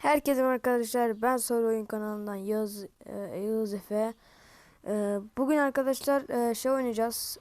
Herkese arkadaşlar. Ben Soru Oyun kanalından Yağız, e, Yağız Efe. E, bugün arkadaşlar e, şey oynayacağız.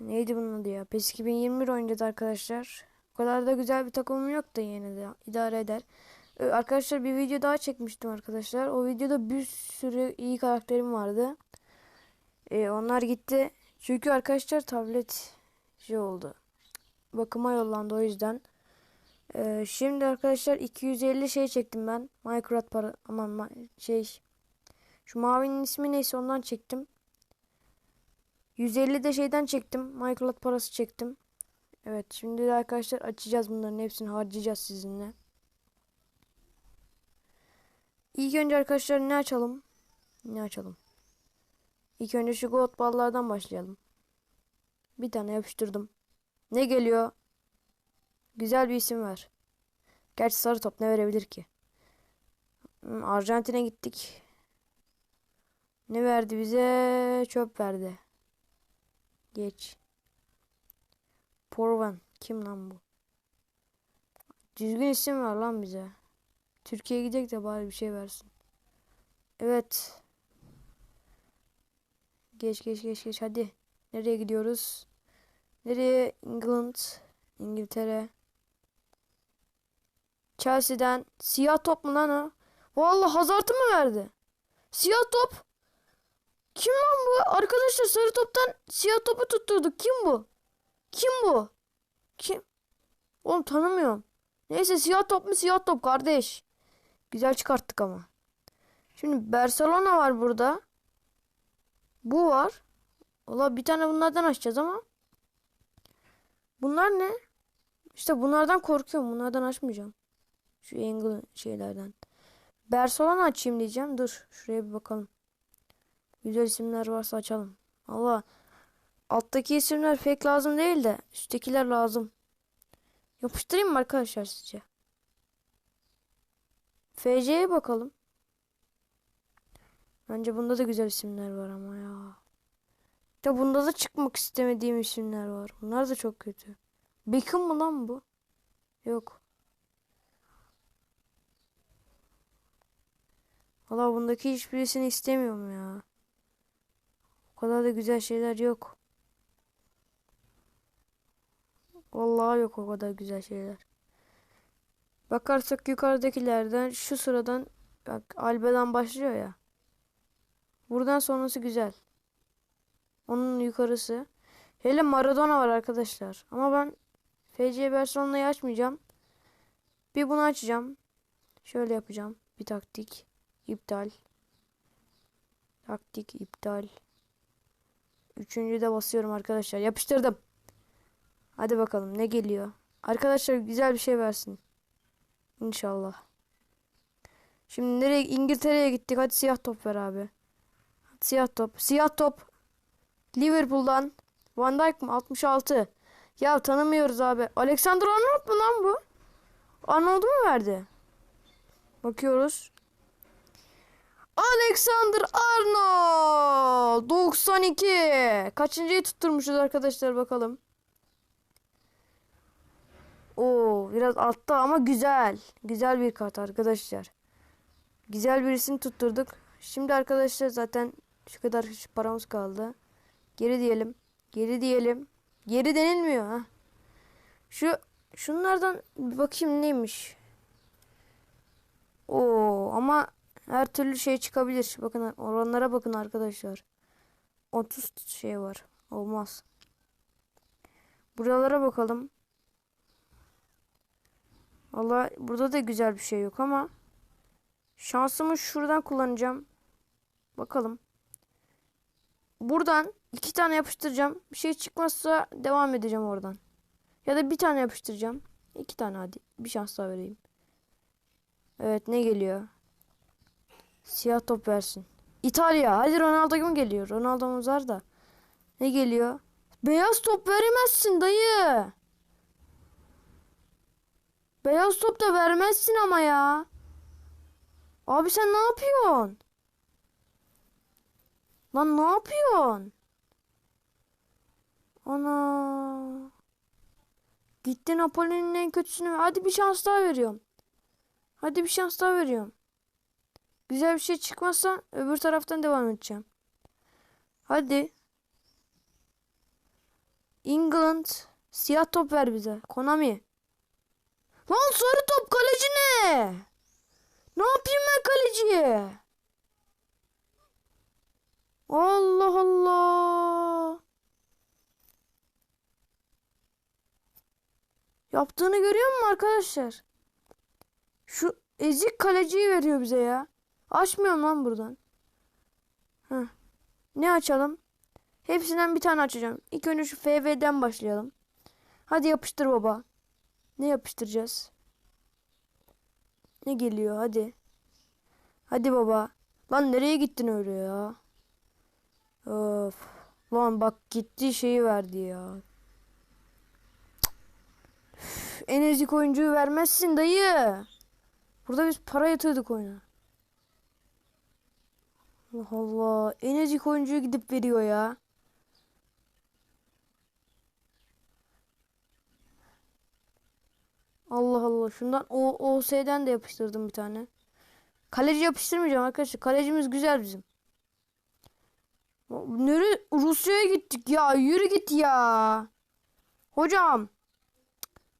Neydi bunun adı ya? PES 2021 oynayacağız arkadaşlar. O kadar da güzel bir takımım yok da yine de idare eder. E, arkadaşlar bir video daha çekmiştim arkadaşlar. O videoda bir sürü iyi karakterim vardı. E, onlar gitti. Çünkü arkadaşlar tablet şey oldu. Bakıma yollandı o yüzden. Ee, şimdi arkadaşlar 250 şey çektim ben. Minecraft para aman ma- şey şu mavinin ismi neyse ondan çektim. 150 de şeyden çektim. Minecraft parası çektim. Evet şimdi de arkadaşlar açacağız bunların hepsini harcayacağız sizinle. İlk önce arkadaşlar ne açalım? Ne açalım? İlk önce şu gold ballardan başlayalım. Bir tane yapıştırdım. Ne geliyor? Güzel bir isim ver. Gerçi sarı top ne verebilir ki? Hmm, Arjantin'e gittik. Ne verdi bize? Çöp verdi. Geç. Porvan. Kim lan bu? Düzgün isim ver lan bize. Türkiye'ye gidecek de bari bir şey versin. Evet. Geç geç geç geç hadi. Nereye gidiyoruz? Nereye? England. İngiltere. Chelsea'den siyah top mu lan o? Vallahi Hazard'ı mı verdi? Siyah top. Kim lan bu? Arkadaşlar sarı toptan siyah topu tutturduk. Kim bu? Kim bu? Kim? Oğlum tanımıyorum. Neyse siyah top mu siyah top kardeş. Güzel çıkarttık ama. Şimdi Barcelona var burada. Bu var. Valla bir tane bunlardan açacağız ama. Bunlar ne? İşte bunlardan korkuyorum. Bunlardan açmayacağım. Şu angle şeylerden. Barcelona açayım diyeceğim. Dur şuraya bir bakalım. Güzel isimler varsa açalım. Allah. Alttaki isimler pek lazım değil de üsttekiler lazım. Yapıştırayım mı arkadaşlar sizce? FC'ye bakalım. Bence bunda da güzel isimler var ama ya. Ya bunda da çıkmak istemediğim isimler var. Bunlar da çok kötü. Beckham mı lan bu? Yok. Valla bundaki hiçbirisini istemiyorum ya. O kadar da güzel şeyler yok. Vallahi yok o kadar güzel şeyler. Bakarsak yukarıdakilerden şu sıradan bak Albe'den başlıyor ya. Buradan sonrası güzel. Onun yukarısı. Hele Maradona var arkadaşlar. Ama ben FC Barcelona'yı açmayacağım. Bir bunu açacağım. Şöyle yapacağım. Bir taktik. İptal. Taktik iptal. Üçüncü de basıyorum arkadaşlar. Yapıştırdım. Hadi bakalım ne geliyor. Arkadaşlar güzel bir şey versin. İnşallah. Şimdi nereye? İngiltere'ye gittik. Hadi siyah top ver abi. Siyah top. Siyah top. Liverpool'dan. Van Dijk mı? 66. Ya tanımıyoruz abi. Alexander Arnold mu lan bu? Arnold'u mu verdi? Bakıyoruz. Alexander Arnold 92. Kaçıncıyı tutturmuşuz arkadaşlar bakalım. Oo biraz altta ama güzel. Güzel bir kart arkadaşlar. Güzel birisini tutturduk. Şimdi arkadaşlar zaten şu kadar paramız kaldı. Geri diyelim. Geri diyelim. Geri denilmiyor ha. Şu şunlardan bir bakayım neymiş. Oo ama her türlü şey çıkabilir. Bakın oranlara bakın arkadaşlar. 30 şey var. Olmaz. Buralara bakalım. Valla burada da güzel bir şey yok ama şansımı şuradan kullanacağım. Bakalım. Buradan iki tane yapıştıracağım. Bir şey çıkmazsa devam edeceğim oradan. Ya da bir tane yapıştıracağım. İki tane hadi. Bir şans daha vereyim. Evet ne geliyor? Siyah top versin. İtalya. Hadi Ronaldo mu geliyor? Ronaldo'muz var da. Ne geliyor? Beyaz top veremezsin dayı. Beyaz top da vermezsin ama ya. Abi sen ne yapıyorsun? Lan ne yapıyorsun? Ana. Gitti Napoli'nin en kötüsünü. Hadi bir şans daha veriyorum. Hadi bir şans daha veriyorum. Güzel bir şey çıkmazsa öbür taraftan devam edeceğim. Hadi. England. Siyah top ver bize. Konami. Lan sarı top kaleci ne? Ne yapayım ben kaleciye? Allah Allah. Yaptığını görüyor musun arkadaşlar? Şu ezik kaleciyi veriyor bize ya. Açmıyorum lan buradan. Heh. Ne açalım? Hepsinden bir tane açacağım. İlk önce şu FV'den başlayalım. Hadi yapıştır baba. Ne yapıştıracağız? Ne geliyor hadi. Hadi baba. Lan nereye gittin öyle ya? Of. Lan bak gitti şeyi verdi ya. Üf, en ezik oyuncuyu vermezsin dayı. Burada biz para yatırdık oyuna. Allah Allah. En ezik oyuncuyu gidip veriyor ya. Allah Allah. Şundan o OS'den de yapıştırdım bir tane. Kaleci yapıştırmayacağım arkadaşlar. Kalecimiz güzel bizim. Nere Rusya'ya gittik ya. Yürü git ya. Hocam.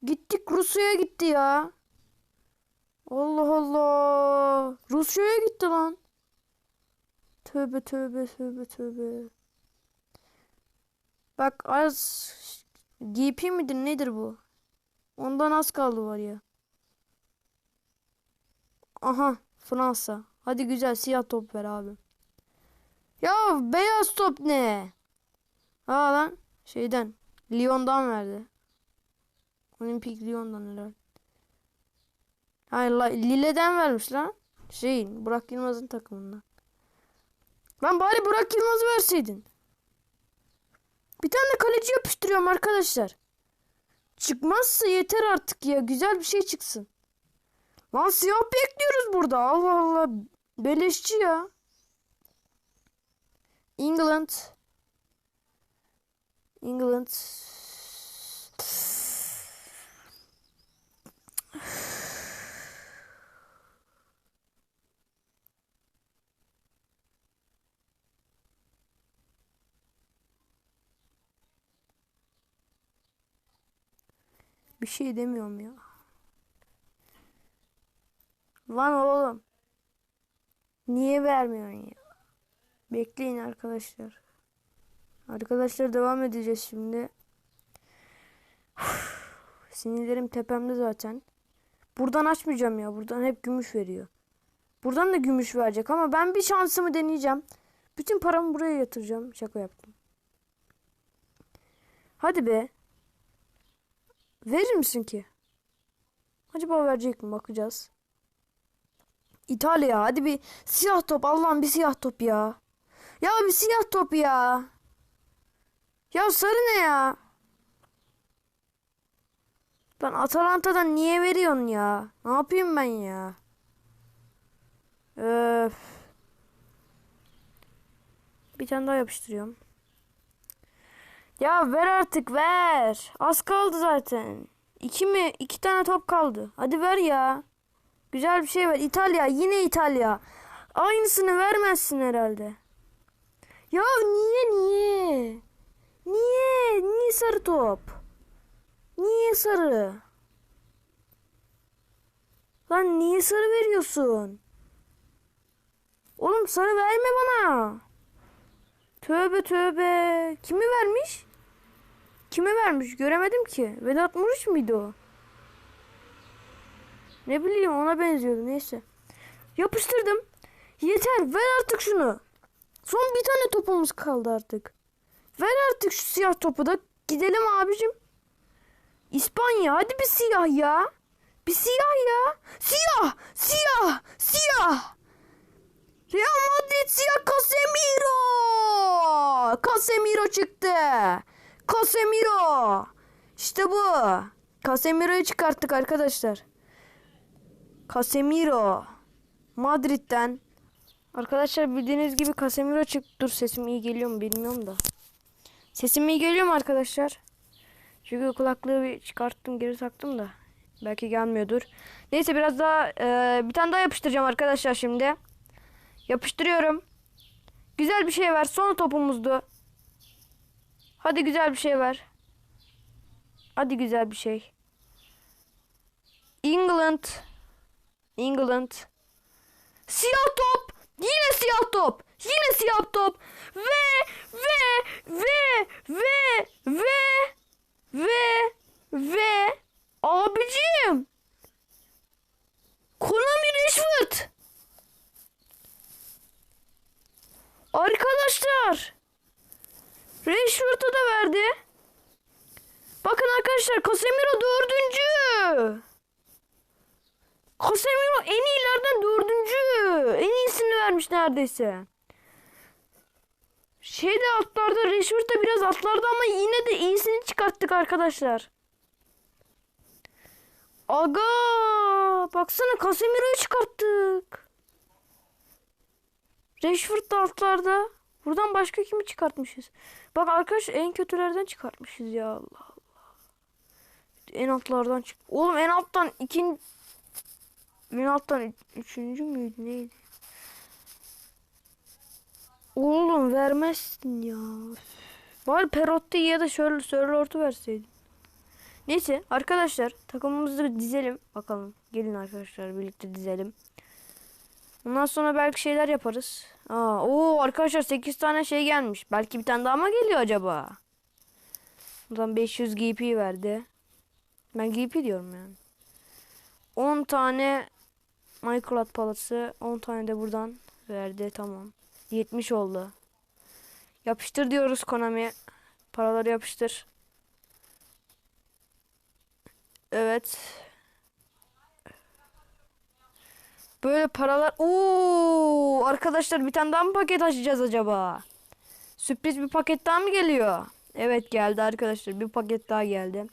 Gittik Rusya'ya gitti ya. Allah Allah. Rusya'ya gitti lan. Tövbe tövbe tövbe tövbe. Bak az GP midir nedir bu? Ondan az kaldı var ya. Aha Fransa. Hadi güzel siyah top ver abi. Ya beyaz top ne? Ha lan şeyden Lyon'dan verdi. Olimpik Lyon'dan herhalde. Hayır Lille'den vermiş lan. Şeyin Burak Yılmaz'ın takımından. Lan bari Burak Yılmaz'ı verseydin. Bir tane kaleci yapıştırıyorum arkadaşlar. Çıkmazsa yeter artık ya. Güzel bir şey çıksın. Lan siyah bekliyoruz burada. Allah Allah. Beleşçi ya. England. England. Bir şey demiyorum ya. Lan oğlum. Niye vermiyorsun ya? Bekleyin arkadaşlar. Arkadaşlar devam edeceğiz şimdi. Sinirlerim tepemde zaten. Buradan açmayacağım ya. Buradan hep gümüş veriyor. Buradan da gümüş verecek ama ben bir şansımı deneyeceğim. Bütün paramı buraya yatıracağım. Şaka yaptım. Hadi be. Verir misin ki? Acaba verecek mi? Bakacağız. İtalya. Hadi bir siyah top. Allah'ım bir siyah top ya. Ya bir siyah top ya. Ya sarı ne ya? Lan Atalanta'dan niye veriyorsun ya? Ne yapayım ben ya? Öf. Bir tane daha yapıştırıyorum. Ya ver artık ver. Az kaldı zaten. İki mi? İki tane top kaldı. Hadi ver ya. Güzel bir şey ver. İtalya. Yine İtalya. Aynısını vermezsin herhalde. Ya niye niye? Niye? Niye sarı top? Niye sarı? Lan niye sarı veriyorsun? Oğlum sarı verme bana. Tövbe tövbe. Kimi vermiş? Kime vermiş? Göremedim ki. Vedat Muriç miydi o? Ne bileyim ona benziyordu neyse. Yapıştırdım. Yeter ver artık şunu. Son bir tane topumuz kaldı artık. Ver artık şu siyah topu da gidelim abicim. İspanya hadi bir siyah ya. Bir siyah ya. Siyah, siyah, siyah. Real Madrid siyah Casemiro. Casemiro çıktı. Casemiro. İşte bu. Casemiro'yu çıkarttık arkadaşlar. Casemiro. Madrid'den. Arkadaşlar bildiğiniz gibi Casemiro çıktı. Dur sesim iyi geliyor mu bilmiyorum da. Sesim iyi geliyor mu arkadaşlar? Çünkü kulaklığı bir çıkarttım geri taktım da. Belki gelmiyordur. Neyse biraz daha e, bir tane daha yapıştıracağım arkadaşlar şimdi. Yapıştırıyorum. Güzel bir şey ver. Son topumuzdu. Hadi güzel bir şey ver. Hadi güzel bir şey. England. England. Siyah top. Yine siyah top. Yine siyah top. Ve ve ve ve ve ve abicim. Konami Rashford. Arkadaşlar. Rashford'a da verdi. Bakın arkadaşlar Casemiro dördüncü. Casemiro en iyilerden dördüncü. En iyisini vermiş neredeyse. Şeyde atlarda Rashford da biraz atlarda ama yine de iyisini çıkarttık arkadaşlar. Aga baksana Casemiro'yu çıkarttık. Rashford da altlarda. Buradan başka kimi çıkartmışız? Bak arkadaş en kötülerden çıkartmışız ya Allah Allah. En altlardan çık. Oğlum en alttan ikinci en alttan üç- üçüncü müydü neydi? Oğlum vermezsin ya. Bari Perotti ya da şöyle Sörlort'u verseydin. Neyse arkadaşlar takımımızı dizelim. Bakalım gelin arkadaşlar birlikte dizelim. Ondan sonra belki şeyler yaparız. Aa, oo arkadaşlar 8 tane şey gelmiş. Belki bir tane daha mı geliyor acaba? Buradan 500 GP verdi. Ben GP diyorum yani. 10 tane Minecraft palası, 10 tane de buradan verdi. Tamam. 70 oldu. Yapıştır diyoruz Konami. Paraları yapıştır. Evet. Böyle paralar. Oo, arkadaşlar bir tane daha mı paket açacağız acaba? Sürpriz bir paket daha mı geliyor? Evet geldi arkadaşlar. Bir paket daha geldi.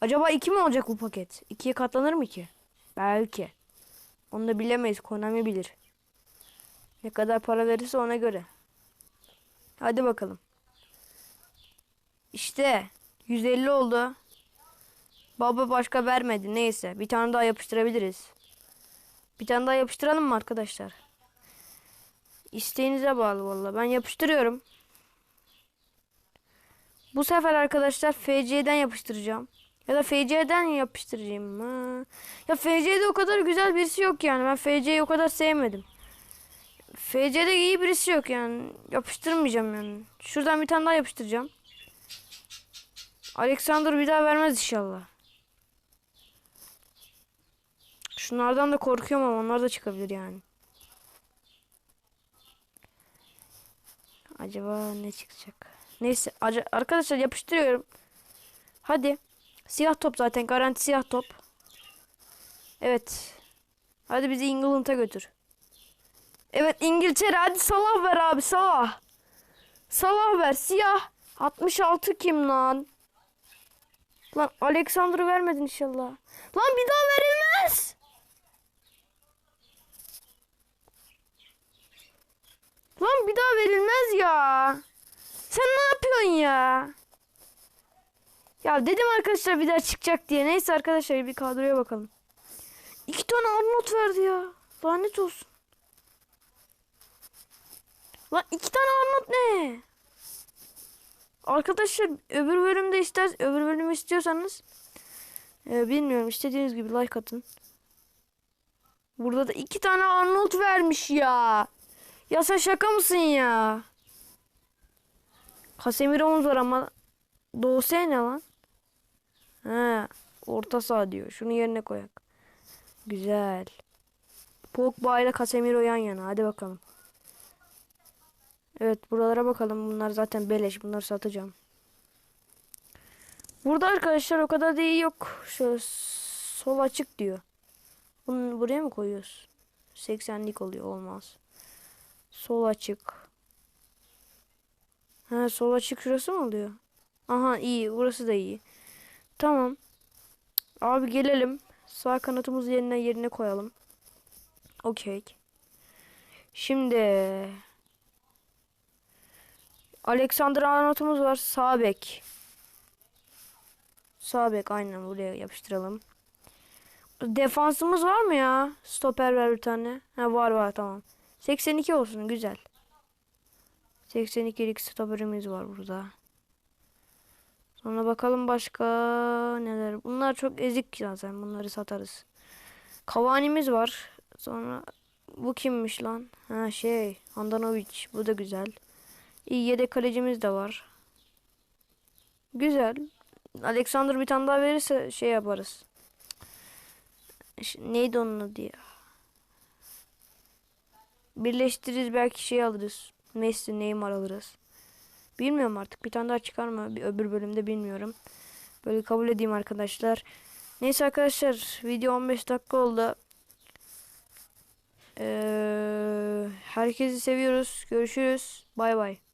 Acaba iki mi olacak bu paket? İkiye katlanır mı ki? Belki. Onu da bilemeyiz. Konami bilir. Ne kadar para verirse ona göre. Hadi bakalım. İşte 150 oldu. Baba başka vermedi. Neyse bir tane daha yapıştırabiliriz. Bir tane daha yapıştıralım mı arkadaşlar? İsteğinize bağlı valla. Ben yapıştırıyorum. Bu sefer arkadaşlar FC'den yapıştıracağım. Ya da FC'den yapıştıracağım. Ha. Ya FC'de o kadar güzel birisi yok yani. Ben FC'yi o kadar sevmedim. FC'de iyi birisi yok yani. Yapıştırmayacağım yani. Şuradan bir tane daha yapıştıracağım. Alexander bir daha vermez inşallah. Şunlardan da korkuyorum ama onlar da çıkabilir yani. Acaba ne çıkacak? Neyse arkadaşlar yapıştırıyorum. Hadi. Siyah top zaten garanti siyah top. Evet. Hadi bizi England'a götür. Evet İngiltere hadi Salah ver abi Salah. Salah ver siyah. 66 kim lan? Lan Alexander'ı vermedin inşallah. Lan bir daha verilmez. Lan bir daha verilmez ya. Sen ne yapıyorsun ya? Ya dedim arkadaşlar bir daha çıkacak diye. Neyse arkadaşlar bir kadroya bakalım. İki tane Arnold verdi ya. Lanet olsun. Lan iki tane Arnold ne? Arkadaşlar öbür bölümde ister öbür bölümü istiyorsanız e, bilmiyorum istediğiniz gibi like atın. Burada da iki tane Arnold vermiş ya. Ya sen şaka mısın ya? Casemiro'muz var ama Doğuse ne lan? He, orta saha diyor. Şunu yerine koyak. Güzel. Pogba ile Casemiro yan yana. Hadi bakalım. Evet buralara bakalım. Bunlar zaten beleş. Bunları satacağım. Burada arkadaşlar o kadar da iyi yok. Şöyle sol açık diyor. Bunu buraya mı koyuyoruz? 80'lik oluyor. Olmaz. Sol açık. Ha sol açık şurası mı oluyor? Aha iyi. Burası da iyi. Tamam. Abi gelelim. Sağ kanatımızı yerine yerine koyalım. Okey. Şimdi Alexander Arnold'umuz var. Sağ bek. Sağ bek aynen buraya yapıştıralım. Defansımız var mı ya? Stoper ver bir tane. Ha var var tamam. 82 olsun güzel. 82'lik stoperimiz var burada. Sonra bakalım başka neler. Bunlar çok ezik zaten. Bunları satarız. Kavanimiz var. Sonra bu kimmiş lan? Ha şey Andanovic. Bu da güzel. İyi yedek kalecimiz de var. Güzel. Alexander bir tane daha verirse şey yaparız. Neydi onun adı ya? Birleştiririz belki şey alırız. Messi, Neymar alırız. Bilmiyorum artık. Bir tane daha çıkar mı? Bir öbür bölümde bilmiyorum. Böyle kabul edeyim arkadaşlar. Neyse arkadaşlar video 15 dakika oldu. Ee, herkesi seviyoruz. Görüşürüz. Bay bay.